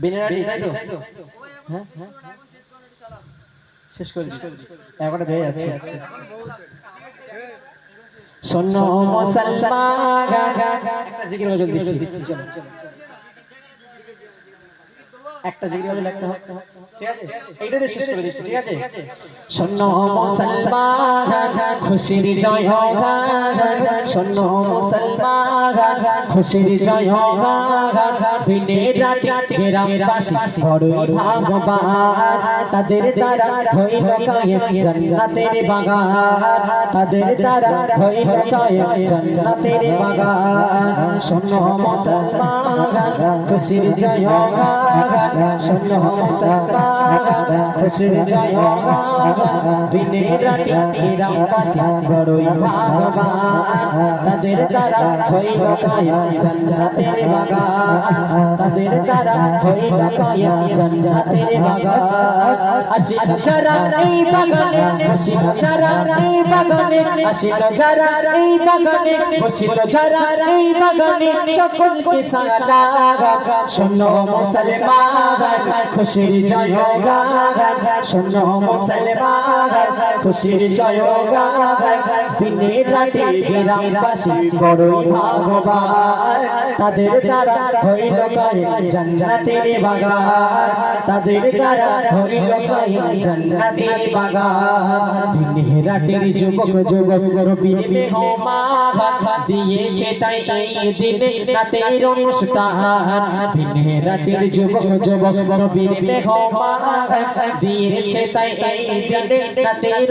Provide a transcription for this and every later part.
বেনারাটি তাই তো? হ্যাঁ হ্যাঁ। শেষ করে এখন বেড়ে যাচ্ছে। শোনো মুসলমান একটা জিকির গজল দিচ্ছি চলো। একটা একটা হোক। ঠিক আছে? এইটা দিয়ে শেষ করে দিচ্ছি ঠিক আছে? শোনো মুসলমান খুশির জয় গান শোনো মুসলমান খুশির জয় গান বিনে রাটি গ্রামবাসী বড়ই ভাগবান। তাদের দ্বারা হইল কায়েম জান্নাতের বাগান। তাদের দ্বারা হইল কায়েম জান্নাতের বাগান। শোনো মুসলমান খুশির জয় গান হবে সরকার খুশির জয় বিনে রাটি গ্রামবাসী বড়ই ভাগবান তাদের দ্বারা হইল কায়েম জান্নাতের বাগান তাদের দ্বারা হইল কায়েম জান্নাতের বাগান আসিল যারা এই বাগানে বসিল যারা এই বাগানে আসিল যারা এই বাগানে বসিল যারা এই বাগানে সকলকে সালাম শোনো মুসলমান, খুশির জয় গান শোনো মুসলমান খুশির জয় গান বিনে রাতে গ্রামবাসী বড়ই ভাগবান তাদের দ্বারা হইল কায়েম জান্নাতের বাগান। তাদের দ্বারা হইল কায়েম জান্নাতের বাগান। বিনে রাতের যুবক যুবক, রবির মেহমান। দিয়েছে তাই এই দিনে রাতের অনুষ্ঠান। বিনে রাতের যুবক যুবক, রবির মেহমান। দিয়েছে তাই এই দিনে রাতের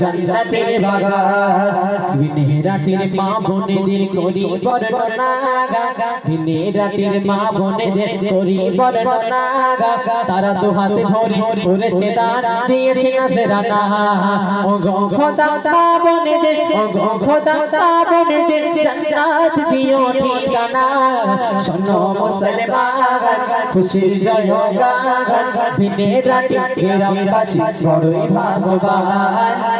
জান্নাতের বাগান। মা বোনেদের করি মা বোনেদের করি তারা দু হাতে ধরে করেছে দিয়েছে নাজরানা ও মা বোনেদের ও মা বোনেদের জান্নাত দিও ঠিকানা। শোনো মুসলমান, খুশির জয় গান বড়ই ভাগবান